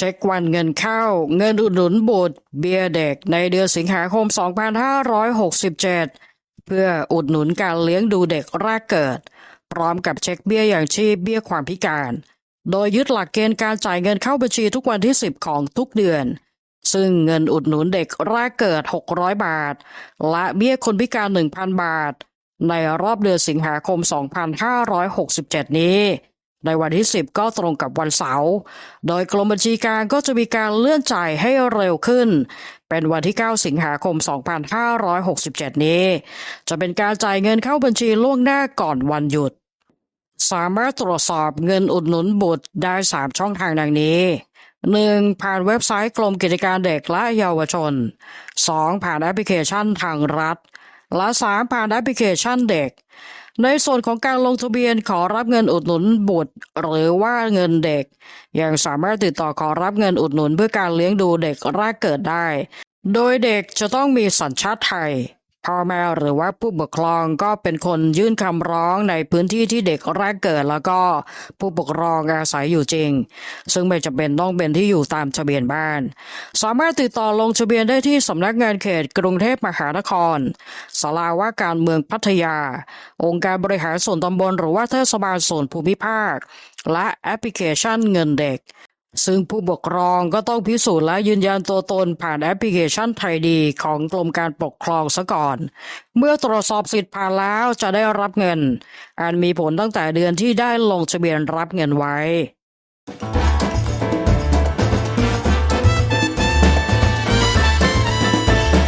เช็ควันเงินเข้า เงินอุดหนุนบุตร เบียเด็กในเดือนสิงหาคม 2567 เพื่ออุดหนุนการเลี้ยงดูเด็กแรกเกิด พร้อมกับเช็คเบี้ยอย่างชีพเบี้ยความพิการ โดยยึดหลักเกณฑ์การจ่ายเงินเข้าบัญชีทุกวันที่ 10 ของทุกเดือน ซึ่งเงินอุดหนุนเด็กแรกเกิด 600 บาท และเบี้ยคนพิการ 1,000 บาท ในรอบเดือนสิงหาคม 2567 นี้ ในวันที่ 10 ก็ตรงกับวันเสาร์ โดยกรมบัญชีกลางก็จะมีการเลื่อนจ่ายให้เร็วขึ้น เป็นวันที่ 9 สิงหาคม 2567 นี้ จะเป็นการจ่ายเงินเข้าบัญชีล่วงหน้าก่อนวันหยุด สามารถตรวจสอบเงินอุดหนุนบุตรได้ 3 ช่องทางดังนี้ 1. ผ่านเว็บไซต์กรมกิจการเด็กและเยาวชน 2. ผ่านแอปพลิเคชันทางรัฐ และ 3. ผ่านแอปพลิเคชันเด็ก ในส่วนของการลงทะเบียนขอรับเงินอุดหนุนบุตร หรือว่าเงินเด็ก ยังสามารถติดต่อขอรับเงินอุดหนุนเพื่อการเลี้ยงดูเด็กแรกเกิดได้ โดยเด็กจะต้องมีสัญชาติไทย พ่อแม่หรือว่าผู้ปกครองก็เป็นคนยื่นคำร้องในพื้นที่ที่เด็กแรกเกิดแล้วก็ผู้ปกครองอาศัยอยู่จริง ซึ่งไม่จำเป็นต้องเป็นที่อยู่ตามทะเบียนบ้าน สามารถติดต่อลงทะเบียนได้ที่สำนักงานเขตกรุงเทพมหานครสาราว่าการเมืองพัทยา องค์การบริหารส่วนตำบลหรือว่าเทศบาลส่วนภูมิภาค และแอปพลิเคชันเงินเด็ก ซึ่งผู้ปกครองก็ต้องพิสูจน์และยืนยันตัวตนผ่านแอปพลิเคชันไทยดีของกรมการปกครองซะก่อน เมื่อตรวจสอบสิทธิ์ผ่านแล้วจะได้รับเงินอันมีผลตั้งแต่เดือนที่ได้ลงทะเบียนรับเงินไว้